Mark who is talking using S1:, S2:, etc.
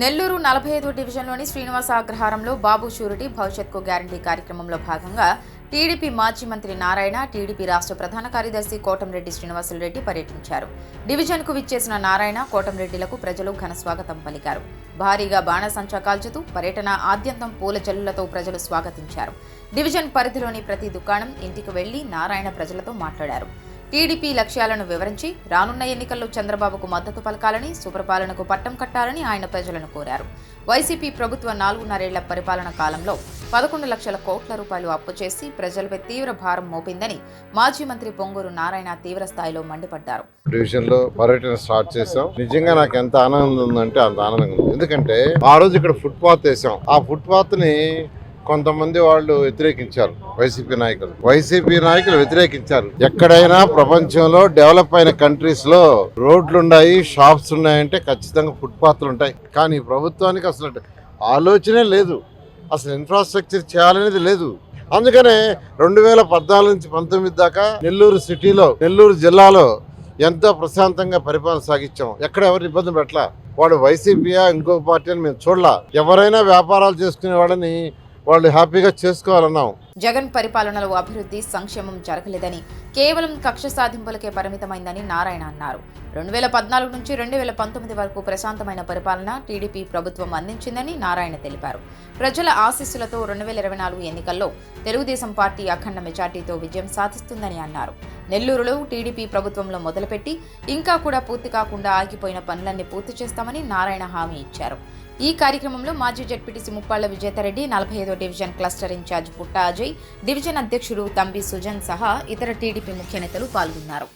S1: నెల్లూరు నలభై ఐదో డివిజన్లోని శ్రీనివాస అగ్రహారంలో బాబు షూరిటీ భవిష్యత్కు గ్యారంటీ కార్యక్రమంలో భాగంగా టీడీపీ మాజీ మంత్రి నారాయణ టీడీపీ రాష్ట్ర ప్రధాన కార్యదర్శి కోటంరెడ్డి శ్రీనివాసులరెడ్డి పర్యటించారు. డివిజన్కు విచ్చేసిన నారాయణ కోటంరెడ్డిలకు ప్రజలు ఘన స్వాగతం పలికారు. భారీగా బాణసంచా కాల్చుతూ పర్యటన ఆద్యంతం పూల జల్లులతో ప్రజలు స్వాగతించారు. డివిజన్ పరిధిలోని ప్రతి దుకాణం ఇంటికి వెళ్ళి నారాయణ ప్రజలతో మాట్లాడారు. టీడీపీ లక్ష్యాలను వివరించి రానున్న ఎన్నికల్లో చంద్రబాబుకు మద్దతు పలకాలని సుప్రపాలనకు పట్టం కట్టాలని ఆయన ప్రజలను కోరారు. వైసీపీ ప్రభుత్వ నాలుగున్నరేళ్ళ పరిపాలన కాలంలో పదకొండు లక్షల కోట్ల రూపాయలు అప్పు చేసి ప్రజలపై తీవ్ర భారం మోపిందని మాజీ మంత్రి పొంగూరు నారాయణ తీవ్ర స్థాయిలో మండిపడ్డారు.
S2: పర్యటన స్టార్ట్ చేసాం నిజంగా నాకు ఎంత ఆనందం ఉందంటే అంత ఆనందంగా ఉంది. ఎందుకంటే ఆ రోజు ఇక్కడ ఫుట్పాత్ వేసాం ఆ ఫుట్పాత్ని కొంతమంది వాళ్ళు వ్యతిరేకించారు. వైసీపీ నాయకులు. వైసీపీ నాయకులు వ్యతిరేకించారు. ఎక్కడైనా ప్రపంచంలో డెవలప్ అయిన కంట్రీస్లో రోడ్లు ఉన్నాయి షాప్స్ ఉన్నాయంటే ఖచ్చితంగా ఫుట్పాత్లు ఉంటాయి. కానీ ప్రభుత్వానికి అసలు ఆలోచనే లేదు. అసలు ఇన్ఫ్రాస్ట్రక్చర్ చేయాలనేది లేదు. అందుకనే రెండు వేల పద్నాలుగు నుంచి పంతొమ్మిది దాకా నెల్లూరు సిటీలో నెల్లూరు జిల్లాలో ఎంతో ప్రశాంతంగా పరిపాలన సాగించాం. ఎక్కడ ఎవరు ఇబ్బంది పెట్టలా? వాడు వైసీపీయా ఇంకో పార్టీ అని మేము చూడలా. ఎవరైనా వ్యాపారాలు చేసుకునే వాళ్ళని వాళ్ళు హ్యాపీగా చేసుకోవాలన్నాం
S1: జగన్ పరిపాలనలో అభివృద్ధి సంక్షేమం జరగలేదని కేవలం కక్ష సాధింపులకే పరిమితమైందని నారాయణ అన్నారు. రెండు వేల పద్నాలుగు నుంచి రెండు వేల పంతొమ్మిది వరకు ప్రశాంతమైన పరిపాలన టీడీపీ ప్రభుత్వం అందించిందని నారాయణ తెలిపారు. ప్రజల ఆశీస్సులతో రెండు వేల ఇరవై నాలుగు ఎన్నికల్లో తెలుగుదేశం పార్టీ అఖండ మెజార్టీతో విజయం సాధిస్తుందని అన్నారు. నెల్లూరులో టీడీపీ ప్రభుత్వంలో మొదలుపెట్టి ఇంకా కూడా పూర్తి కాకుండా ఆగిపోయిన పనులన్నీ పూర్తి చేస్తామని నారాయణ హామీ ఇచ్చారు. ఈ కార్యక్రమంలో మాజీ జడ్పీటీసీ ముప్పాళ్ళ విజేతారెడ్డి నలభై ఐదో డివిజన్ క్లస్టర్ ఇన్ఛార్జ్ పుట్ట అజయ్ డివిజన్ అధ్యక్షుడు తంబి సుజన్ సహా ఇతర టీడీపీ ముఖ్య నేతలు పాల్గొన్నారు.